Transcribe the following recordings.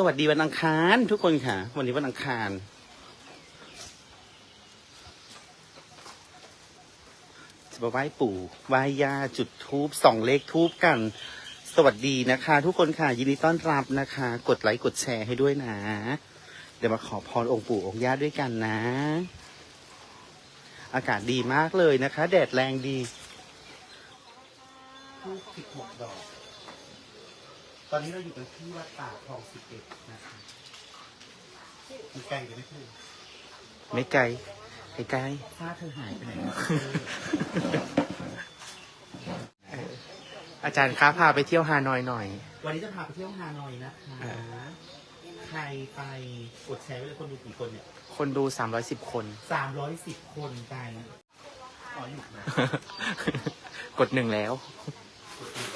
สวัสดีวันอังคารทุกคนค่ะ วันนี้วันอังคาร จะมาไหว้ปู่ไหว้ย่าจุดทูบส่องเลขทูบกัน สวัสดีนะคะ ทุกคนค่ะยินดีต้อนรับนะคะ กดไลค์กดแชร์ให้ด้วยนะ เดี๋ยวมาขอพรองค์ปู่องค์ย่าด้วยกันนะ อากาศดีมากเลยนะคะ แดดแรงดีทูบสิบหกดอก ตอนนี้เราอยู่กันที่วัดป่าคลองสิบเอ็ดนะคะมันไกลกันไหมคือไม่ไกลใกล้ถ้าเธอหายไปไหนวะๆอาจารย์คะพาไปเที่ยวฮานอยหน่อย วันนี้จะพาไปเที่ยวฮานอยนะคะเอใครไปกดแชร์ไว้เลยคนดูกี่คนเนี่ยคนดู 310 คน สามร้อยสิบคนไปอ๋อหยุดนะ กดหนึ่งแล้วกดหยุด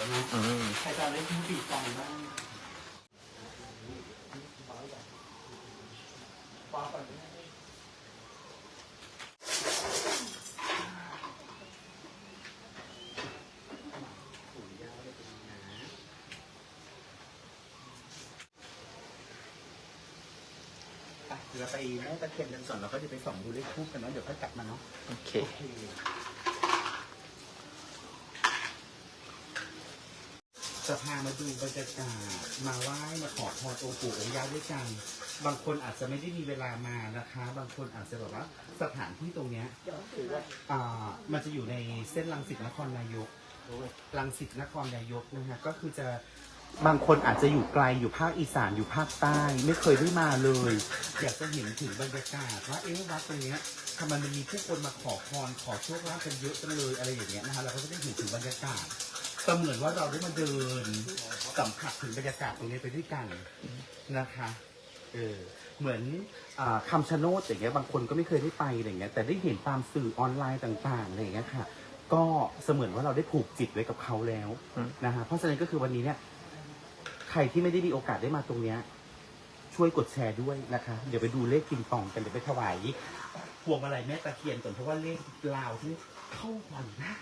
แล้วนะอืมใครจะเล่นทูบีฟองบ้างไปเดี๋ยวเราไปแม่ตะเคียนกันก่อนแล้วก็จะไปส่องดูเลขทูบกันเนาะเดี๋ยวค่อยกลับมาเนาะโอเค โอเค จะพามาดูบรรยากาศมาไหว้มาขอพรองค์ปู่องค์ย่าด้วยกัน บางคนอาจจะไม่ได้มีเวลามานะคะ บางคนอาจจะแบบว่าสถานที่ตรงเนี้ยอ่ามันจะอยู่ในเส้นลังสิตนครนายกลังสิตนครนายกนะฮะก็คือจะบางคนอาจจะอยู่ไกลอยู่ภาคอีสานอยู่ภาคใต้ ไม่เคยได้มาเลย อยากจะเห็นถึงบรรยากาศว่าเอ๊ะวัดตรงเนี้ยทำไมมันมีผู้คนมาขอพรขอโชคลาภกันเยอะจังเลยอะไรอย่างเงี้ยนะฮะเราก็จะได้เห็นถึงบรรยากาศ เสมือนว่าเราได้มาเดินสัมผัสถึงบรรยากาศตรงนี้ไปด้วยกันนะคะ เออ เหมือนอาคำชะโนดอย่างเงี้ยบางคนก็ไม่เคยได้ไปอะไรเงี้ยแต่ได้เห็นตามสื่อออนไลน์ต่างๆอะไรอย่างเงี้ยค่ะ ก็เสมือนว่าเราได้ผูกจิตไว้กับเขาแล้วนะฮะเพราะฉะนั้นก็คือวันนี้เนี่ย ใครที่ไม่ได้มีโอกาสได้มาตรงเนี้ยช่วยกดแชร์ด้วยนะคะ เดี๋ยวไปดูเลขปิงปองกันเดี๋ยวไปถวายพวงมาลัยแม่ตะเคียนก่อนเพราะว่าเลขลาวที่เข้าก่อนนะ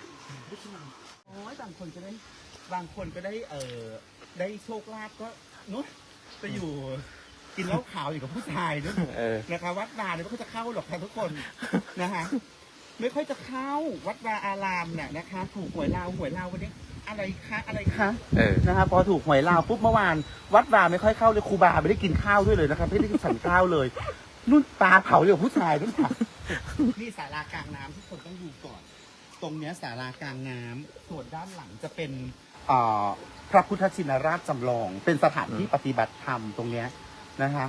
โอ้ยบางคนก็ได้บางคนก็ได้เอ่อได้โชคลาภก็เนุ๊ไปอยู่กินเหล้าขาวอยู่กับผู้ชายด้วยเออ นะคะวัดวาเนี่ยไม่ค่อยจะเข้าหรอกค่ะทุกคนนะฮะไม่ค่อยจะเข้าวัดวาอารามเนี่ยนะคะ ถูกหวยลาวหวยลาววันนี้อะไรคะอะไรคะเออ นะครับพอถูกหวยลาวปุ๊บเมื่อวานวัดวาไม่ค่อยเข้าเลยครูบาไม่ได้กินข้าวด้วยเลยนะครับไม่ได้กินสันข้าวเลยนุ่นปลาเผาอยู่กับผู้ชายนุ่นค่ะนี่ศาลากลางน้ำทุกคนต้องดูก่อน ตรงเนี้ยศาลากลางน้ำส่วนด้านหลังจะเป็นเอ่อพระพุทธชินราชจำลอง เป็นสถานที่ปฏิบัติธรรมตรงเนี้ยนะคะ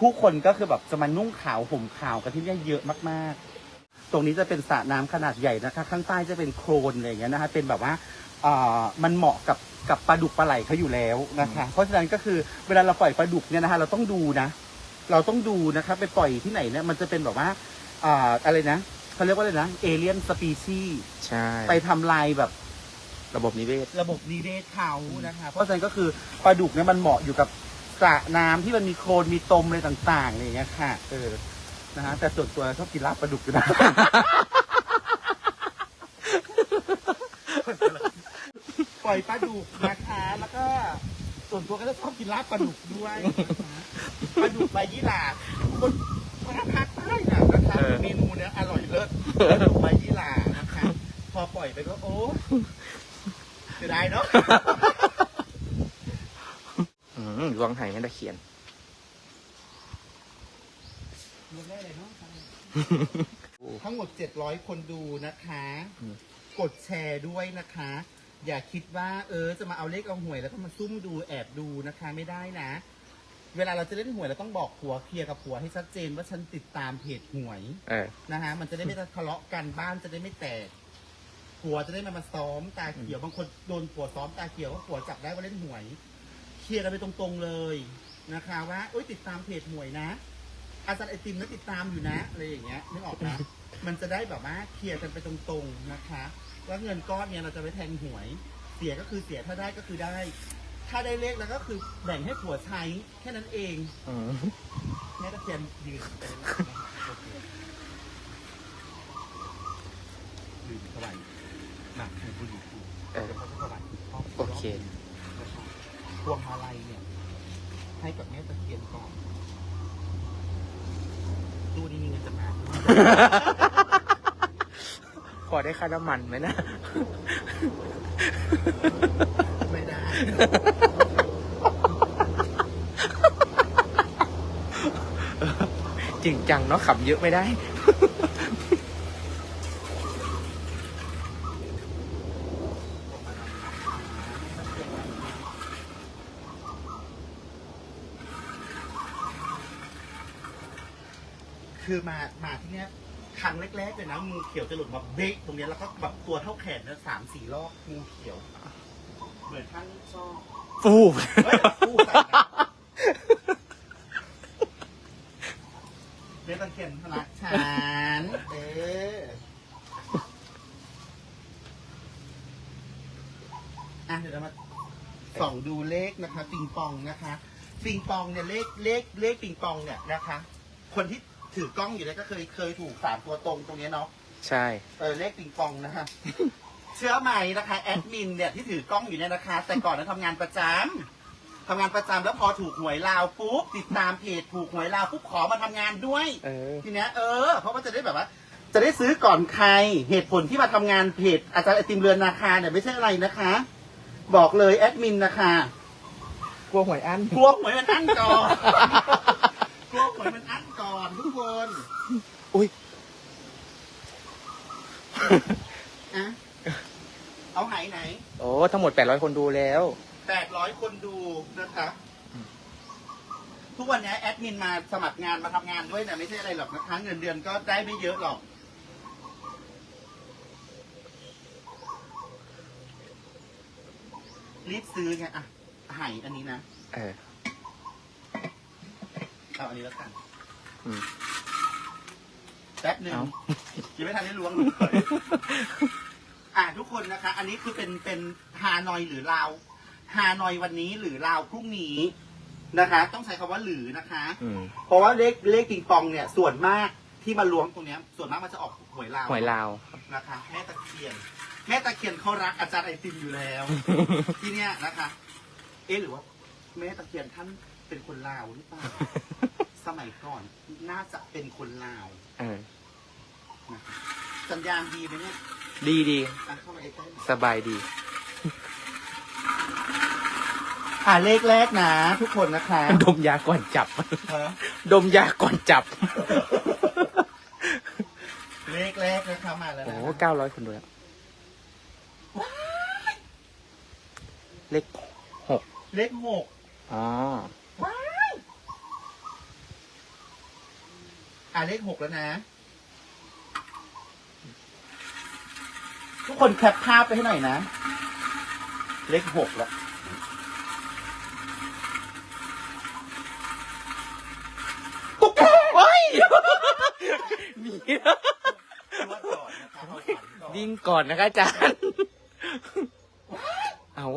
ผู้คนก็คือแบบจะมานุ่งขาวห่มขาวกันที่เนี่ยเยอะมากๆ ตรงนี้จะเป็นสระน้ำขนาดใหญ่นะคะ ข้างใต้จะเป็นโคลนอะไรอย่างเงี้ยนะคะ เป็นแบบว่าเอ่อมันเหมาะกับกับปลาดุกปลาไหลเขาอยู่แล้วนะคะ เพราะฉะนั้นก็คือเวลาเราปล่อยปลาดุกเนี่ยนะคะเราต้องดูนะ เราต้องดูนะคะไปปล่อยที่ไหนเนี่ยมันจะเป็นแบบว่าอ่าอะไรนะ เขาเรียกว่าอะไรนะเอเลียนสปีชีใช่ ไปทำลายแบบระบบนิเวศ ระบบนิเวศเขานะคะ เพราะฉะนั้นก็คือปลาดุกเนี่ยมันเหมาะอยู่กับสระน้ำที่มันมีโคลนมีตมอะไรต่างๆอะไรอย่างเงี้ยค่ะ เออนะฮะแต่ส่วนตัวชอบกินลาบปลาดุกอยู่นะ ปล่อยปลาดุกนะคะแล้วก็ส่วนตัวก็จะชอบกินลาบปลาดุกด้วยนะคะปลาดุกใบยี่หร่าคนภาคใต้น่ะนะคะ เออเมนูเนี้ยอร่อยเลิศปลาดุกใบยี่หร่านะคะพอปล่อยไปก็โอ้เสียดายเนาะอืมลวงไหายแม่ตะเคียนทั้งหมด700คนดูนะคะอืมกดแชร์ด้วยนะคะ อย่าคิดว่า เออ จะมาเอาเลขเอาหวยแล้วก็มาซุ่มดูแอบดูนะคะ ไม่ได้นะ เวลาเราจะเล่นหวยเราต้องบอกผัวเคลียร์กับผัวให้ชัดเจนว่าฉันติดตามเพจหวยเออ นะฮะมันจะได้ไม่ทะเลาะกันบ้านจะได้ไม่แตกผัวจะได้ไมามาซ้อมตาเขียวบางคนโดนผัวซ้อมตาเขียวว่าผัวจับได้ว่าเล่นหวย เคลียร์กันไปตรงๆเลยนะคะว่าเอ้ยติดตามเพจหวยนะ อาจารย์ไอติมนะติดตามอยู่นะอะไรอย่างเงี้ยนึกออกนะมันจะได้แบบว่าเคลียร์กันไปตรงๆนะคะ ว่าเงินก้อนเนี่ยเราจะไปแทงหวย เสียก็คือเสียถ้าได้ก็คือได้ ถ้าได้เลขแล้วก็คือแบ่งให้ผัวใช้แค่นั้นเองอืมแม่ตะเคียนยืนไปเลยนะโอเคลืมสวรรค์หนักให้ผู้หญิงดูเออเดี๋ยวเขาจะสวรรค์โอเค พวงมาลัยเนี่ยให้ให้กับแม่ตะเคียนก่อนดูดีมีเงินจะมาขอได้ค่าน้ำมันไหมนะ ไม่ได้ จริงจังเนาะขำเยอะไม่ได้ คือมามาที่เนี้ยครั้งแรกๆเลยนะงูเขียวจะหลุดมาเบรกตรงเนี้ยแล้วก็แบบตัวเท่าแขนนะสามสี่รอบงูเขียว เหมือนท่านชอบฟู เฮ้ยพูดใส่นะเรียกตะเคียนพลักฉันเอออะ เดี๋ยวเรามาส่องดูเลขนะคะปิงปองนะคะปิงปองเนี่ยเลขเลขเลขปิงปองเนี่ยนะคะ คนที่ถือกล้องอยู่เนี่ยก็เคยเคยถูกสามตัวตรงตรงเนี้ยเนาะใช่ เออเลขปิงปองนะคะ เชื่อไหมนะคะแอดมินเนี่ยที่ถือกล้องอยู่เนี่ยนะคะ แต่ก่อนนั้นทำงานประจำทำงานประจำแล้วพอถูกหวยลาวปุ๊บติดตามเพจถูกหวยลาวปุ๊บขอมาทำงานด้วย เออ ทีเนี้ยเออเพราะว่าจะได้แบบว่า จะได้ซื้อก่อนใครเหตุผลที่มาทำงานเพจอาจารย์ไอติมเรือนนาคาเนี่ยไม่ใช่อะไรนะคะ บอกเลยแอดมินนะคะกลัวหวยอันกลัวหวยมันอั้นก่อนกลัวหวยมันอั้นก่อนทุกคนอุ้ยอะเอาไหนไหน โอ้ทั้งหมด800คนดูแล้วแปดร้อยคนดูนะคะทุกวันนี้แอดมินมาสมัครงานมาทำงานด้วยเนี่ยไม่ใช่อะไรหรอกนะคะเงินเดือนก็ได้ไม่เยอะหรอก รีบซื้อไงอะไห่อันนี้นะเออ เอาอันนี้แล้วกันอืม แป๊บหนึ่งเอายังไม่ทันได้ล้วงเลยอะทุกคนนะคะ อันนี้คือเป็นเป็นฮานอยหรือลาวฮานอยวันนี้หรือลาวพรุ่งนี้นะคะ ต้องใช้คำว่าหรือนะคะ อืมเพราะว่าเลขเลขปิงปองเนี่ย ส่วนมากที่มาล้วงตรงเนี้ยส่วนมากมันจะออกหวยลาวหวยลาว นะคะแม่ตะเคียน แม่ตะเคียนเขารักอาจารย์ไอติมอยู่แล้ว ที่เนี้ยนะคะ เอ๊ะหรือว่าแม่ตะเคียนท่านเป็นคนลาวหรือเปล่า สมัยก่อนน่าจะเป็นคนลาว เออนะคะสัญญาณดีไหมเนี่ยดีดีอะเข้ามาใกล้ๆหน่อยสบายดี อ่าเลขแรกนะ ทุกคนนะคะดมยาก่อนจับ ฮะดมยาก่อนจับ เลขแรกนะคะมาแล้วโอ้นะ เก้าร้อยคนดูแล้ว เลขหกเลขหกอ๋ออ่าเลขหกแล้วนะ ทุกคนแคปภาพไปให้หน่อยนะ เลขหกแล้วตุ๊กแกเฮ้ยหนีว่าก่อนนะคะเอาฝันก่อนนิ่งก่อนนะคะอาจารย์ เอา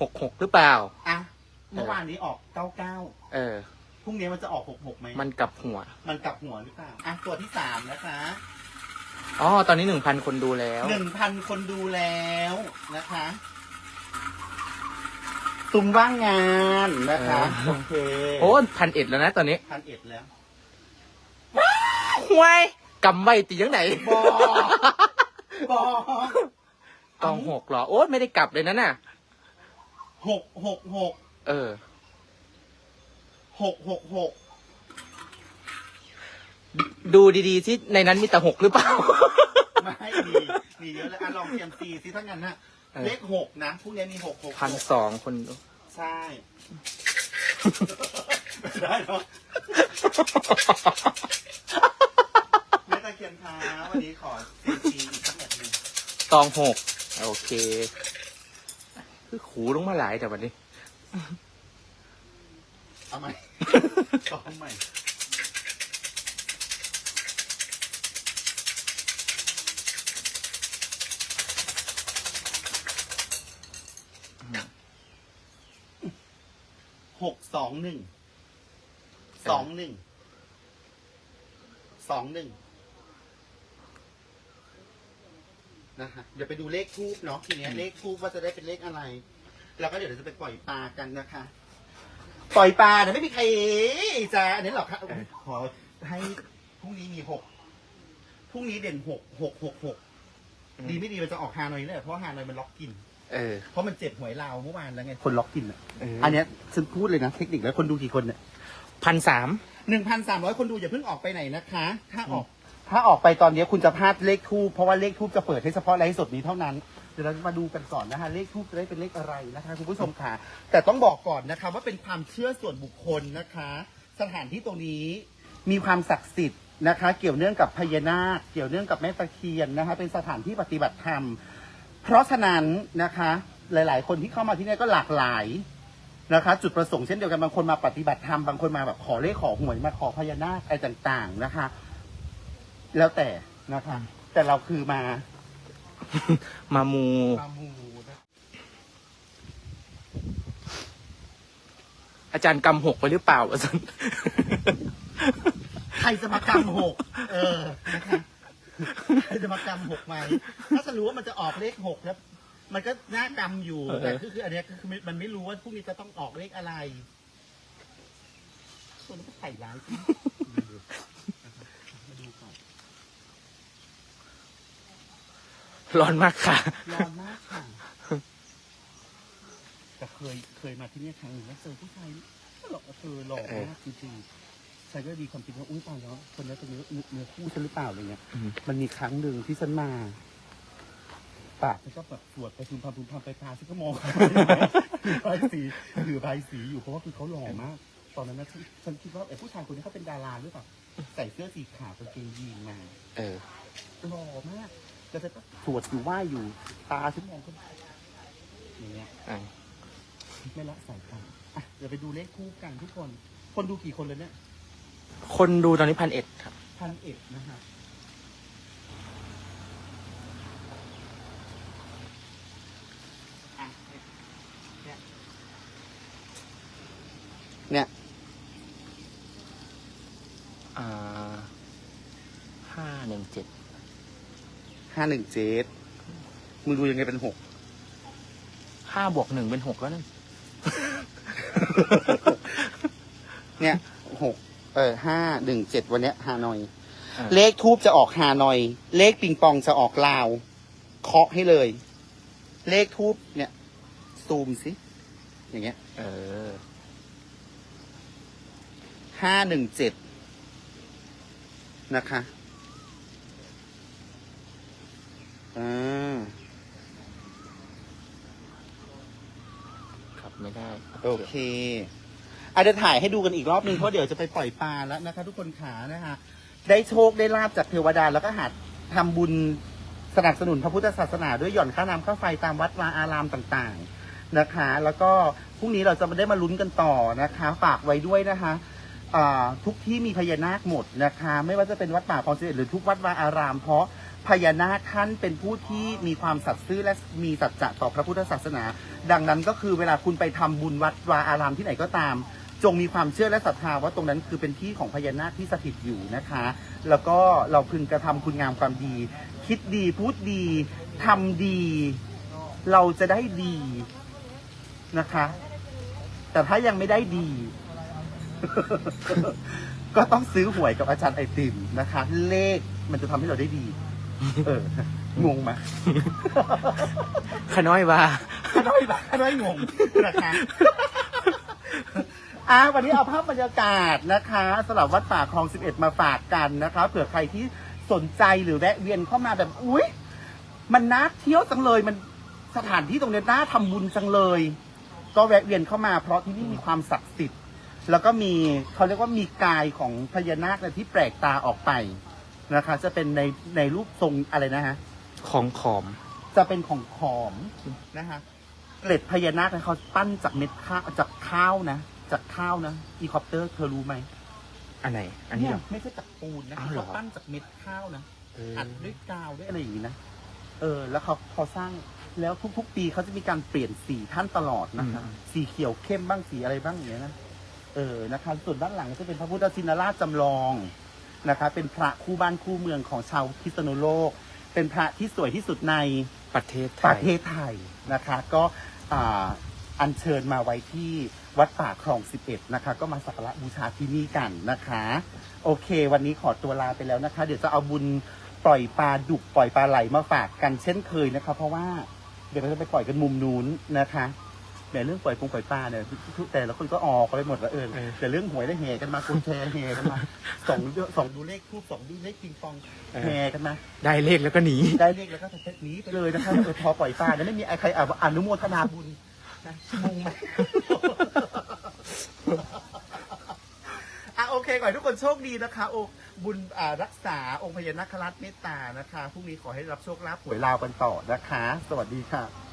หกหกหรือเปล่า อะเมื่อวานนี้ออกเก้าเก้าเออ พรุ่งนี้มันจะออกหกหกไหมมันกลับหัว มันกลับหัวหรือเปล่าอะตัวที่สามนะคะอ๋อตอนนี้หนึ่งพันคนดูแล้วหนึ่งพันคนดูแล้วนะคะตุมว่างงานนะคะเออโอเคโอ้พันเอ็ดแล้วนะตอนนี้พันเอ็ดแล้วห่วยกำไว้ตียังไหนบอกบอกกองหกเหรอ โอ้ไม่ได้กลับเลยนะน่ะ หกหกหกเออ หกหกหกดูดีๆที่ในนั้นมีแต่หกหรือเปล่า ไม่มีมีเยอะเลยอะลองเทียมซีซิถ้างั้นนะเออ เลขหกนะพรุ่งนี้มีหกหกพันสองคนดู ใช่ ไม่ได้หรอกไม่ตะเคียนท้าวันนี้ขอซีซีอีกสักแบบหนึ่งตองหกโอเค คือขูลงมาหลายแต่วันนี้เอาใหม่ต่อใหม่หกสองหนึ่งสองหนึ่งสองหนึ่ง นะฮะเดี๋ยวไปดูเลขทูบเนาะทีเนี้ยเลขทูบว่าจะได้เป็นเลขอะไร แล้วก็เดี๋ยวเราจะไปปล่อยปลากันนะคะ ปล่อยปลาแต่ไม่มีใครจะอันนี้หรอกครับขอให้พรุ่งนี้มีหกพรุ่งนี้เด่นหกหกหกหกดีไม่ดีมันจะออกฮานอยเลยเพราะฮานอยมันล็อกกินเออเพราะมันเจ็บหวยลาวเมื่อวานแล้วไงคนล็อกกินอะเอออันเนี้ยฉันพูดเลยนะเทคนิคแล้วคนดูกี่คนเนี่ยพันสามหนึ่งพันสามร้อยคนดูอย่าเพิ่งออกไปไหนนะคะ ถ้าออก ถ้าออกไปตอนนี้คุณจะพลาดเลขทูบเพราะว่าเลขทูบจะเปิดให้เฉพาะไลฟ์สดนี้เท่านั้น เดี๋ยวเราจะมาดูกันก่อนนะคะ เลขทูบจะได้เป็นเลขอะไรนะคะคุณผู้ชมค่ะ แต่ต้องบอกก่อนนะคะว่าเป็นความเชื่อส่วนบุคคลนะคะ สถานที่ตรงนี้มีความศักดิ์สิทธิ์นะคะ เกี่ยวเนื่องกับพญานาค เกี่ยวเนื่องกับแม่ตะเคียนนะคะ เป็นสถานที่ปฏิบัติธรรม เพราะฉะนั้นนะคะ หลาย ๆ คนที่เข้ามาที่นี่ก็หลากหลายนะคะจุดประสงค์เช่นเดียวกันบางคนมาปฏิบัติธรรมบางคนมาแบบขอเลขขอหวยมาขอพญานาคอะไรต่าง ๆ นะคะ แล้วแต่นะคะแต่เราคือมามามู มามูนะอาจารย์กำหกไปหรือเปล่าอาจารย์ใครจะมากำหกเออนะคะใครจะมากำหกไหมถ้าจะรู้ว่ามันจะออกเลขหกแล้ว มันก็น่ากำอยู่เออแต่คือคืออันเนี้ยคือมันไม่รู้ว่าพรุ่งนี้จะต้องออกเลขอะไรส่วนนี้ก็ใส่ร้ายจริงมาดูก่อน ร้อนมากค่ะ ร้อนมากค่ะแต่เคยเคยมาที่เนี่ยครั้งหนึ่งแล้วเจอผู้ชายหล่อเธอหล่อมากจริงๆฉันก็ดีความคิดว่าอุ้ยตายแล้วคนนี้เป็นเนื้อเนื้อคู่ฉันหรือเปล่าอะไรเงี้ยอืมมันมีครั้งหนึ่งที่ฉันมาปากฉันก็แบบสวดไปพึมพำพึมพำไปตาฉันก็มองถือใบสีถือใบสีอยู่เพราะว่าคือเขาหล่อมาก ตอนนั้นนะฉันฉันคิดว่าไอ้ผู้ชายคนนี้เขาเป็นดาราหรือเปล่าใส่เสื้อสีขาวกางเกงยีนมาเออหล่อมาก แล้วฉันก็สวดอยู่ไหว้อยู่ ตาฉันมองขึ้นอย่างเงี้ยอะไม่ละสายตาอะเดี๋ยวไปดูเลขคู่กันทุกคน คนดูกี่คนเลยเนี่ยคนดูตอนนี้พันเอ็ดครับ พันเอ็ดนะฮะอะเนี่ยเนี่ยอ่าห้าหนึ่งเจ็ด ห้าหนึ่งเจ็ดมึงดูยังไงเป็นหกห้าบวกหนึ่งเป็นหกแล้วนึงเนี่ยหกเออห้าหนึ่งเจ็ดวันเนี้ยฮานอย อะเลขทูบจะออกฮานอย เลขปิงปองจะออกลาว เคาะให้เลย เลขทูบเนี่ยซูมสิอย่างเงี้ยเออ ห้าหนึ่งเจ็ดนะคะ อ่าขับไม่ได้โอเคอาจจะถ่ายให้ดูกันอีกรอบนึงเพราะเดี๋ยวจะไปปล่อยปลาแล้วนะคะ ทุกคนขานะคะได้โชคได้ลาบจากเทวดาแล้วก็หาทำบุญสนับสนุนพระพุทธศาสนาด้วยหย่อนค่าน้ำค่าไฟตามวัดวาอารามต่างๆนะคะ แล้วก็พรุ่งนี้เราจะมาได้มาลุ้นกันต่อนะคะ ฝากไว้ด้วยนะคะทุกที่มีพญานาคหมดนะคะ ไม่ว่าจะเป็นวัดป่าคลองเสด็จหรือทุกวัดวาอาราม เพราะ พญานาคท่านเป็นผู้ที่มีความสัตย์ซื่อและมีสัจจะต่อพระพุทธศาสนา ดังนั้นก็คือเวลาคุณไปทำบุญวัดวาอารามที่ไหนก็ตาม จงมีความเชื่อและศรัทธาว่าตรงนั้นคือเป็นที่ของพญานาคที่สถิตอยู่นะคะ แล้วก็เราพึงกระทำคุณงามความดี คิดดีพูดดีทำดี เราจะได้ดีนะคะ แต่ถ้ายังไม่ได้ดี ก็ต้องซื้อหวยกับอาจารย์ไอติมนะคะ เลขมันจะทำให้เราได้ดี เอองงไหมขน้อยว่าข้าน้อยแบบข้าน้อยงงนะคะอะวันนี้เอาภาพบรรยากาศนะคะสำหรับวัดป่าคลอง 11 มาฝากกันนะคะเผื่อใครที่สนใจหรือแวะเวียนเข้ามาแบบอุ๊ย มันน่าเที่ยวจังเลยมันสถานที่ตรงนี้น่าทำบุญจังเลย ก็แวะเวียนเข้ามาเพราะที่นี่มีความศักดิ์สิทธิ์แล้วก็มีเขาเรียกว่ามีกายของพญานาคเนี่ยที่แปลกตาออกไป นะคะ จะเป็นในในรูปทรงอะไรนะฮะ ของขอม จะเป็นของขอมนะคะเกล็ดพญานาคเนี่ยเขาปั้นจากเม็ดข้าวจากข้าวนะ จากข้าวนะอีคอปเตอร์เธอรู้ไหมอันไหน อันนี้เยเหรอไม่ใช่จากปูนนะอ้าวเหรอ เขาปั้นจากเม็ดข้าวนะเอออัดด้วยกาวด้วยอะไรอย่างนี้นะเออ แล้วเขาเขาสร้างแล้วทุกๆปีเขาจะมีการเปลี่ยนสีท่านตลอดนะคะสีเขียวเข้มบ้างสีอะไรบ้างอย่างเงี้ยนะเออนะคะ ส่วนด้านหลังจะเป็นพระพุทธชินราชจำลอง นะคะ เป็นพระคู่บ้านคู่เมืองของชาวพิษณุโลก เป็นพระที่สวยที่สุดในประเทศไทประยเทศไทยนะคะ ก็อ่าอัญเชิญมาไว้ที่วัดป่าคลอง 11 นะคะ ก็มาสักการะบูชาที่นี่กันนะคะ โอเค วันนี้ขอตัวลาไปแล้วนะคะ เดี๋ยวจะเอาบุญปล่อยปลาดุกปล่อยปลาไหลมาฝากกันเช่นเคยนะคะ เพราะว่าเดี๋ยวเราจะไปปล่อยกันมุมนู้นนะคะ แต่เรื่องปล่อยปงปล่อยปลาเนี่ยทุกแต่ละคนก็ออกไปหมดแล้วเออเออแต่เรื่องหวยได้แห่กันมาคุณแชร์แห่กันมาสองสองดูเลขทูบสองดูเลขปิงปองแห่กันมาได้เลขแล้วก็หนีได้เลขแล้วก็จะเซตนี้ไปเลยนะคะเออพอปล่อยปลาเนี่ยไม่มีใครอะอนุโมทนาบุญนะงงไหมอะโอเคก่อนทุกคนโชคดีนะคะ โอบุญอ่ารักษาองค์พญานาคราชเมตตานะคะพรุ่งนี้ขอให้รับโชคลาภหวยลาวกันต่อนะคะ สวัสดีค่ะ